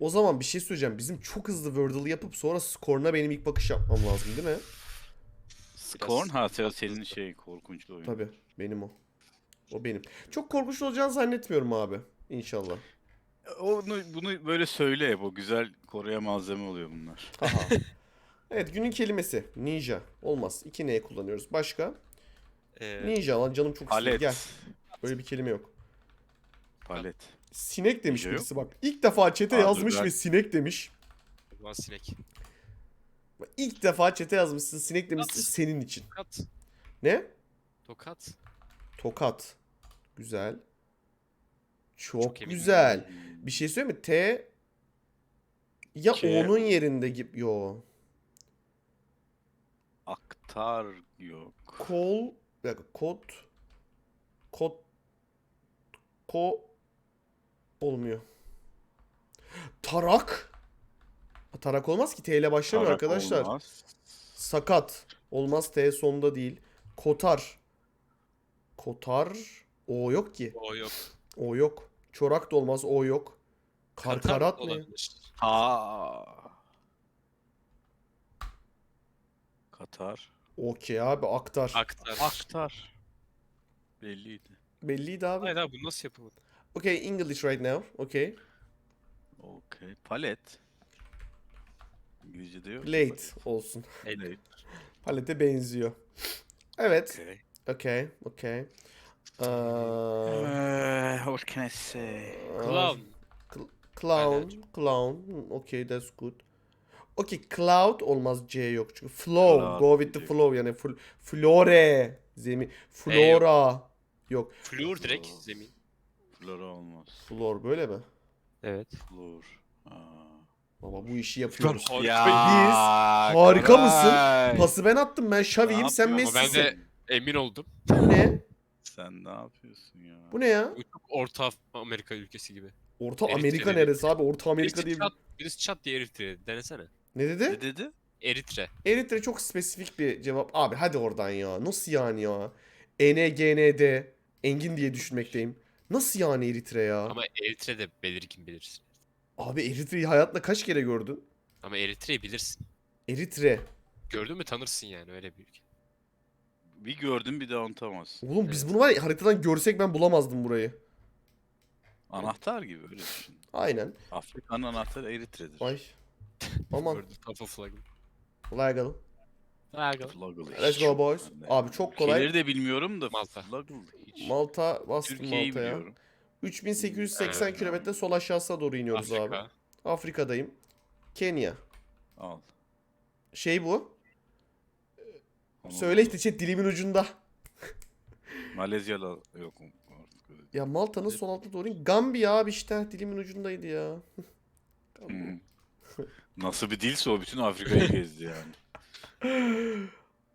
O zaman bir şey söyleyeceğim. Bizim çok hızlı Wordle yapıp sonra skoruna benim ilk bakış yapmam lazım değil mi? Scorn ha se- senin şey korkunçlu oyun. Tabii. Benim o. O benim. Çok korkunç olacağını zannetmiyorum abi. İnşallah. Onu bunu böyle söyle hep o güzel Kore'ye malzeme oluyor bunlar. Haha. evet günün kelimesi. Ninja. Olmaz. İki N kullanıyoruz. Başka? Ee, Ninja lan canım çok istiyor. Palet. Gel. Öyle bir kelime yok. Palet. Sinek demiş yok. birisi bak. İlk defa çete Abi yazmış ben- ve sinek demiş. Ulan sinek. Bak, İlk defa çete yazmışsın sinek demişsin Nasıl? senin için. Tokat. Ne? Tokat. Tokat. Güzel. Çok, Çok eminim. güzel. Bir şey söyleyeyim mi? T ya K. onun yerinde gibi. Yo. Aktar yok. Kol. Bir dakika. Kod. Kod. Ko. Olmuyor. Tarak. Tarak olmaz ki T ile başlamıyor Tarak arkadaşlar. olmaz. Sakat. Olmaz T sonda değil. Kotar. Kotar. O yok ki. O yok. O yok. Çorak da olmaz. O yok. Karkarat olabilir. Ha. Katar. Okey abi aktar. Aktar. Aktar. Belliydi. Belliydi abi. Hayır abi bu nasıl yapılır? Okay English right now. Okay. Okey. Palet. İngilizce'de yok. Late olsun. Late. Palete benziyor. Evet. Okay. Okay. Okay. Uh, what can I say? Clown. Clown. Aynen. Clown. Hmm, Okay that's good. Okay cloud olmaz C yok çünkü flow. Cloud Go with the flow yani full flore. Zemin. Flora. Yok. Flur direkt zemin. Flora olmaz. Flor böyle mi? Evet. Flor. Aa. Baba bu işi yapıyoruz. Harika. Biz harika mısın? Koray. Pası ben attım ben Ne Xavi'yim sen? Ama ben Messi'sin. de emin oldum. Bu ne? Sen ne yapıyorsun ya? Bu ne ya? Bu çok Orta Amerika ülkesi gibi. Orta Eritrea Amerika neresi abi? Orta Amerika birisi diye bir... çat, birisi çat diye Eritre. Denesene. Ne dedi? Ne dedi? Eritre. Eritre çok spesifik bir cevap. Abi hadi oradan ya. Nasıl yani ya? ENGND Engin diye düşünmekteyim. Nasıl yani Eritre ya? Ama Eritre de belirgin bilirsin. Abi Eritre'yi hayatında kaç kere gördün? Ama Eritre'yi bilirsin. Eritre. Gördün mü tanırsın yani öyle bir ülke. Bir gördüm bir de unutamazsın. Oğlum biz Evet. bunu var ya haritadan görsek ben bulamazdım burayı. Anahtar gibi öyle düşün. Aynen. Afrika'nın anahtarı Eritre'dir. Ay. Aman. Gördün Tafa Flag. Legal. Fluggle. Let's go boys. Abi çok kolay. Ülkeleri de bilmiyorum da Malta. Hiç. Malta bastım Türkiye'yi Malta'ya. biliyorum. 3880 Evet. kilometre sol aşağısına doğru iniyoruz abi. Afrika. Afrika'dayım. Kenya. Al. Şey bu. Söyle işte chat dilimin ucunda. Malezyalı yok. artık. Ya Malta'nın sol altına doğru in. Gambiya abi işte dilimin ucundaydı ya. Hı. Nasıl bir dilse o bütün Afrika'yı gezdi yani.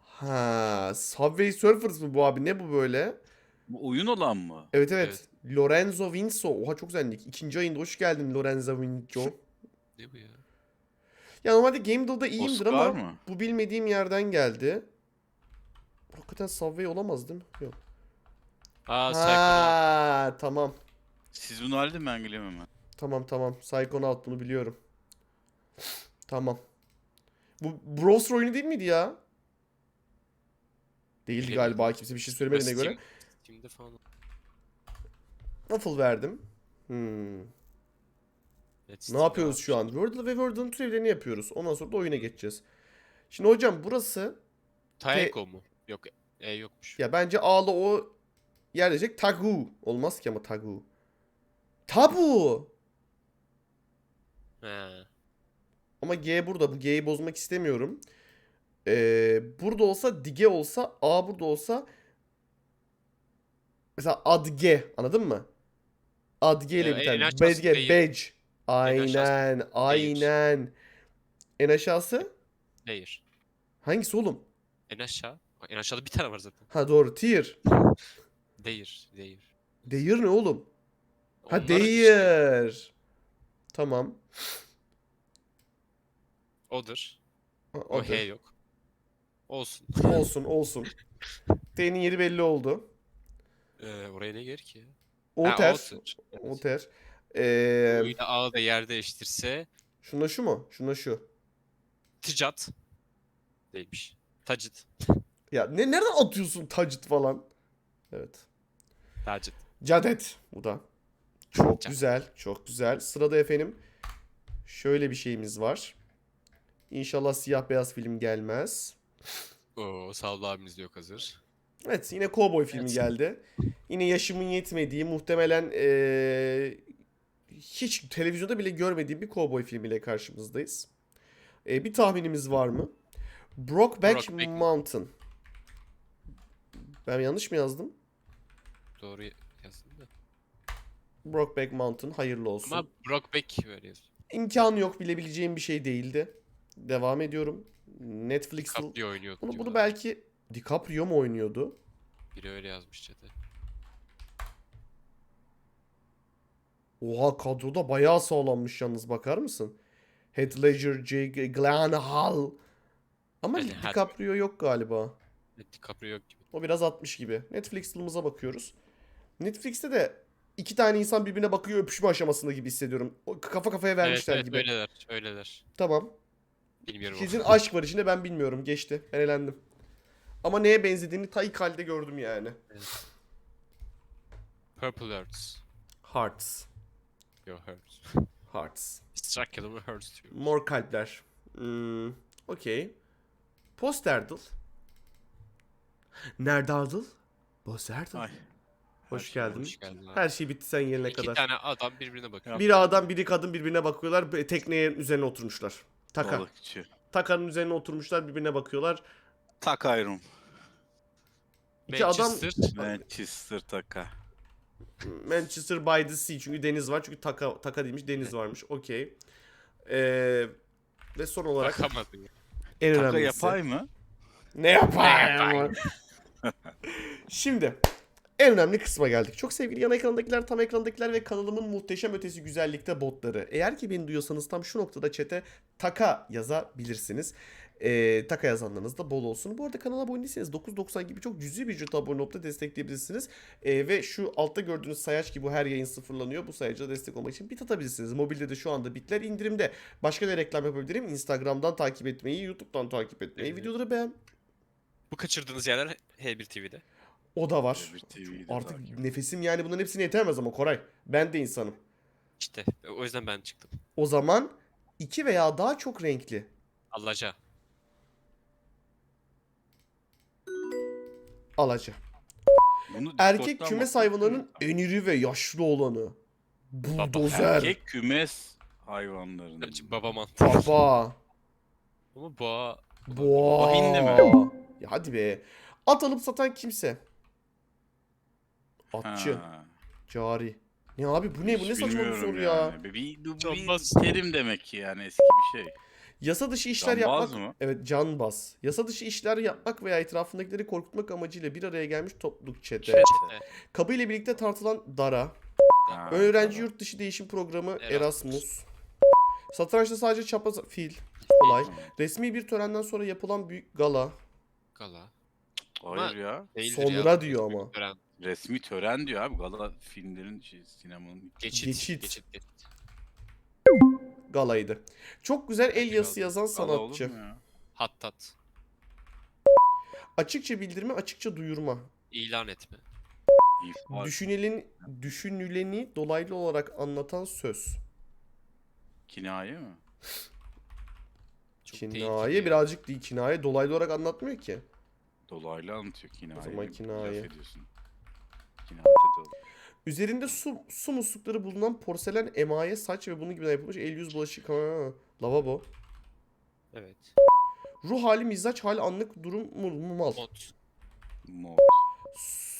Ha, Subway Surfers mı bu abi? Ne bu böyle? Bu oyun olan mı? Evet evet. Lorenzo Vinso. Oha çok zendik. İkinci ayında hoş geldin Lorenzo Vinso. Ne bu ya? ya normalde Game Deal'da iyiyimdir Oscar ama mı? bu bilmediğim yerden geldi. Hakikaten Subway olamaz değil mi? Yok. Aa Psychonaut. Ha, tamam. Siz bunu halde ben geliyorum hemen. Tamam tamam. Psychonaut bunu biliyorum. Tamam. Bu Bros oyunu değil miydi ya? Değildi galiba. Kimse bir şey söylemediğine göre. Steam- Steam'de falan. Waffle verdim. Hmm. Evet, Ne yapıyoruz var. şu an? Wordle ve Wordle'ın türevlerini yapıyoruz. Ondan sonra da oyuna geçeceğiz. Şimdi hocam burası Taeko mu? Yok E yokmuş. ya bence A'lı o yerleşecek. Tagu. Olmaz ki ama tagu. Tabu. He. Ama G burada. Bu G'yi bozmak istemiyorum. Ee, burada olsa dige olsa A burada olsa mesela adge anladın mı? Adge ile biten. en değil. badge. aşağısı Aynen, aynen. En aşağısı? Hayır. Hangisi oğlum? En aşağı. En aşağıda bir tane var zaten. Ha doğru, tier. Değil. Değil. Değir ne oğlum? Ha Onlar işte-. Tamam. Odur. O. H yok. Olsun. Olsun, olsun. T'nin yeri belli oldu. Ee, oraya ne gelir ki. Evet. Oter. Ee, Uyla ağı da yer değiştirse şuna şu mu? Şuna şu. ticat değilmiş. Tacit. Ya ne nereden atıyorsun tacit falan? Evet. Tacit. Cadet bu da. Çok Cadet. güzel, çok güzel. Sırada efendim şöyle bir şeyimiz var. İnşallah siyah beyaz film gelmez. Oo Savlı abimiz de yok hazır. Evet yine Cowboy filmi Evet. geldi. Yine yaşımın yetmediği muhtemelen eee, hiç televizyonda bile görmediğim bir Cowboy filmiyle karşımızdayız. Eee, bir tahminimiz var mı? Brokeback Brokeback Mountain. Ben yanlış mı yazdım? Doğru yazdım da. Brokeback Mountain hayırlı olsun. Ama Brokeback böyle yazıyor. İmkanı yok bilebileceğim bir şey değildi. Devam ediyorum. Caprio oynuyordu bunu, bunu diyorlar. belki DiCaprio mu oynuyordu? Biri öyle yazmış chat'e. Oha kadroda bayağı sağlammış yalnız bakar mısın? Heath Ledger, Jake Gyllenhaal. Ama her- DiCaprio yok galiba. Evet, DiCaprio yok gibi. O biraz 60 gibi. Netflix yılımıza bakıyoruz. Netflix'te de iki tane insan birbirine bakıyor öpüşme aşamasında gibi hissediyorum. O kafa kafaya Evet, vermişler evet gibi. öyleler. Öyleler. Tamam. Bilmiyorum. Kesin aşk var içinde ben bilmiyorum. Geçti. Ben elendim. Ama neye benzediğini ta ilk halde gördüm yani. Purple Hearts. Hearts. Yo Hearts. Hearts. Struck mı Hearts diyor. Mor kalpler. Hmm, Okey. Posterdal. Nerdardal. Posterdal. Ay. Hoş Her şey geldin. Hoş geldin abi. Her şey bitti sen gelene İki kadar. tane adam birbirine bakıyor. Biri adam biri kadın birbirine bakıyorlar. Tekneye üzerine oturmuşlar. Taka. Balıkçı. Takanın üzerine oturmuşlar birbirine bakıyorlar. Tak ayrım. İki adam Manchester. Manchester taka. Manchester by the Sea çünkü deniz var. Çünkü taka taka değilmiş deniz varmış. Okey. Ee, ve son olarak Bakamadı. en Taka önemlisi. yapay mı? Ne yapayım? Şimdi en önemli kısma geldik. Çok sevgili yan ekrandakiler, tam ekrandakiler ve kanalımın muhteşem ötesi güzellikte botları. Eğer ki beni duyuyorsanız tam şu noktada chat'e taka yazabilirsiniz. Ee, taka yazanlarınız da bol olsun. Bu arada kanala abone değilseniz 9.90 gibi çok cüzi bir ücret abone olup da destekleyebilirsiniz. Ee, ve şu altta gördüğünüz sayaç ki bu her yayın sıfırlanıyor. Bu sayaca destek olmak için bit atabilirsiniz. Mobilde de şu anda bitler indirimde. Başka ne reklam yapabilirim? Instagram'dan takip etmeyi, YouTube'dan takip etmeyi, Evet. videoları beğen. Bu kaçırdığınız yerler H1 TV'de. O da var. TV'de Artık nefesim yani bunların hepsine yetemez ama Koray. Ben de insanım. İşte o yüzden ben çıktım. O zaman iki veya daha çok renkli. Allaca. Alaca. Bunu Erkek Discord'dan kümes hayvanlarının en iri ve yaşlı olanı. Buldozer. Erkek kümes hayvanlarının. Gerçi Baba mantığı. Baba. Ama boğa Boğa. hindi mi? Ya hadi be. At alıp satan kimse. Atçı. Ha, Cari. Ne abi bu ne? Bu ne hiç saçma bir bilmiyorum soru ya. yani. Bir, bir, bu bir terim demek ki yani eski bir şey. Yasa dışı işler Cambaz yapmak. mı? Evet canbaz. Yasa dışı işler yapmak veya etrafındakileri korkutmak amacıyla bir araya gelmiş topluluk çete. Çete. Kabı ile birlikte tartılan dara. Ha, Öğrenci tamam. yurt dışı değişim programı Erasmus. Erasmus. Satrançta sadece çapraz fil. Olay. Resmi bir törenden sonra yapılan büyük gala. Gala. Hayır ya. Değildir Sonra ya. diyor ama. Tören. Resmi tören diyor abi. Gala filmlerin şey, sinemanın. Geçit. Geçit. Geçit. geçit. Galaydı. Çok güzel el yazısı yazan Gala olur sanatçı. mu ya? Hattat. Açıkça bildirme, açıkça duyurma. İlan etme. İfade. Düşünelin, düşünüleni dolaylı olarak anlatan söz. Kinaye mi? Çok Kinaye birazcık değil. Kinaye dolaylı olarak anlatmıyor ki. Dolaylı anlatıyor kinaye. zaman kinaye. De olur. Üzerinde su, su muslukları bulunan porselen emaye saç ve bunun gibi yapılmış el yüz bulaşık. Ha, lavabo. Evet. Ruh hali, mizaç hali, anlık durum, mu- mal. Mod. Mod.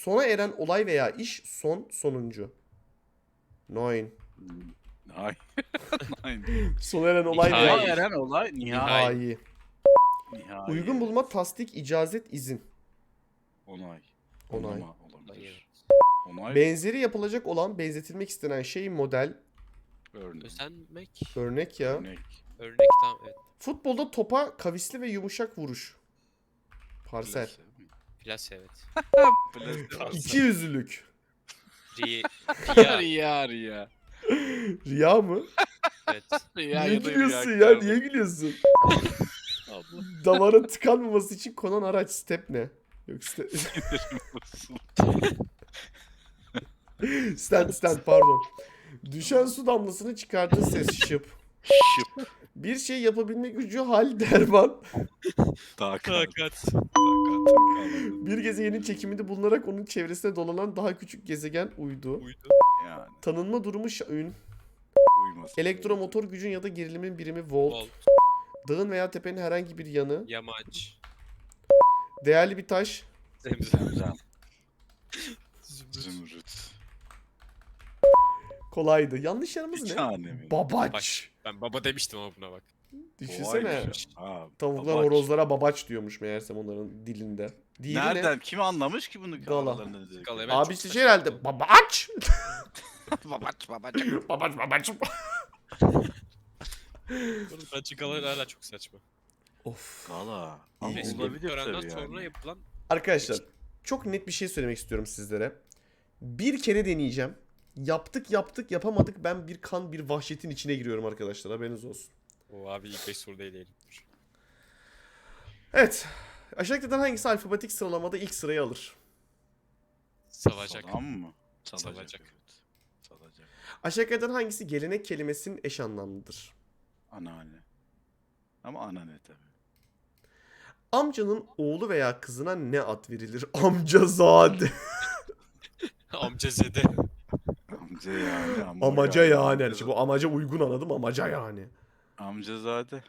Sona eren olay veya iş son sonuncu. Nine. Ay. Sona eren olay veya iş. eren olay nihai. Nihai. nihai. Uygun bulma, tasdik, icazet, izin. Onay. Onay. Onama. Onay. Benzeri yapılacak olan, benzetilmek istenen şey, model, Örnek. Özenmek. örnek ya. Örnek. Örnek tam evet. Futbolda topa kavisli ve yumuşak vuruş. Parsel. Plase. Evet. İki yüzlülük. Ri. Ya Ria. riya riya. Rüya mı? Evet. Ya, niye ya da gülüyorsun ya? Niye gülüyorsun? Allah Damarın tıkanmaması için konan araç step ne? Yok step. Stand stand pardon. Düşen su damlasını çıkardığı ses şıp. Şıp. Bir şey yapabilme gücü hal derman. Takat. Takat. Bir gezegenin çekiminde bulunarak onun çevresinde dolanan daha küçük gezegen uydu. Uydu. Yani Tanınma durumu ün. uymasın. Elektromotor gücün ya da gerilimin birimi volt. Volt. Dağın veya tepenin herhangi bir yanı. Yamaç. Değerli bir taş. Zemzem. Zümrüt. Zümrüt. Kolaydı. Yanlış yanımız ne? mi? Babaç. Baş. Ben baba demiştim ama buna bak. Düşünsene. Kolaymış. Ha, Tavuklar babaç. horozlara babaç diyormuş meğersem onların dilinde. Diğeri ne? Nereden? Kim anlamış ki bunu? Gala. Aralarında dedi. Gala, evet. Abi çok işte saçma. şey herhalde. Babaç. babaç babaç babaç. Oğlum bence Galatasaray hala çok saçma. of. Gala. Ama Resmi olabilir tabii sonra yani. yapılan Arkadaşlar çok net bir şey söylemek istiyorum sizlere. Bir kere deneyeceğim. Yaptık yaptık yapamadık. Ben bir kan bir vahşetin içine giriyorum arkadaşlar haberiniz olsun. o abi ilk 5 soruda eleyelim. Dur. Evet. Aşağıdakilerden hangisi alfabetik sıralamada ilk sırayı alır? Savacak. Salam mı? Salacak. Salacak. Evet. Salacak. Aşağıdakilerden hangisi gelenek kelimesinin eş anlamlıdır? Anneanne. Ama anneanne tabii. Amcanın oğlu veya kızına ne ad verilir? Amcazade. Amca Zede. Amca yani. Ama Amaca yani. Yani bu amaca uygun anladım amaca yani. Amcazade.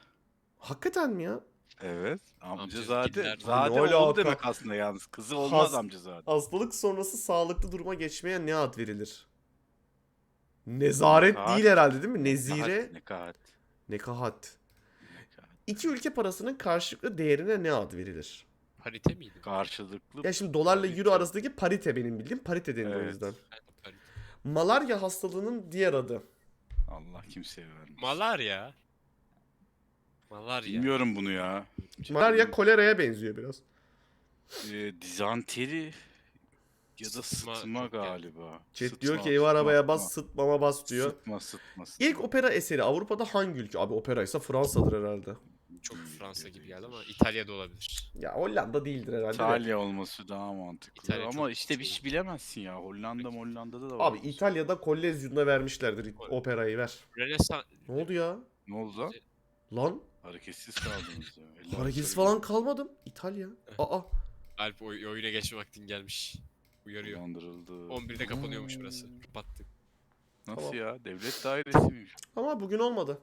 Hakikaten mi ya? Evet. Amcazade. Amcazade. Zade Ne oğlu alaka? demek aslında yalnız. Kızı olmaz Has- amcazade. Hastalık sonrası sağlıklı duruma geçmeye ne ad verilir? Nezaret Nekahat. değil herhalde değil mi? Nezire, Nekahat. Nekahat. nekahat. İki ülke parasının karşılıklı değerine ne ad verilir? Parite miydi? Karşılıklı. Ya şimdi dolarla euro Parite. arasındaki parite benim bildiğim parite denir o Evet. yüzden. Ben. Malarya hastalığının diğer adı. Allah kimseye vermiş. Malarya. Malarya. Bilmiyorum bunu ya. Malarya koleraya benziyor biraz. Ee, dizanteri ya da Sıtma sıtma, galiba. Chat Sıtma, diyor ki sıtma, arabaya sıtma. bas sıtmama bas diyor. Sıtma sıtma sıtma. İlk opera eseri Avrupa'da hangi ülke? Abi opera ise Fransa'dır herhalde. Çok Hmm, Fransa gibi geldi ama. İtalya'da olabilir. Ya Hollanda değildir herhalde. de. İtalya olması daha mantıklı. İtalya Ama işte bir şey. bilemezsin ya. Hollanda Hollanda'da da var. Abi İtalya'da Kollezyum'da vermişlerdir operayı ver. Rönesans. Ne oldu ya? Ne oldu lan? Lan Hareketsiz kaldınız ya. Eller hareketsiz falan kalmadım. İtalya. Aa. Alp oy- oyuna geçme vaktin gelmiş. Uyarıyor. Uyandırıldı. 11'de kapanıyormuş burası. Kapattık. Nasıl Tamam. ya? Devlet dairesi miymiş? Ama bugün olmadı.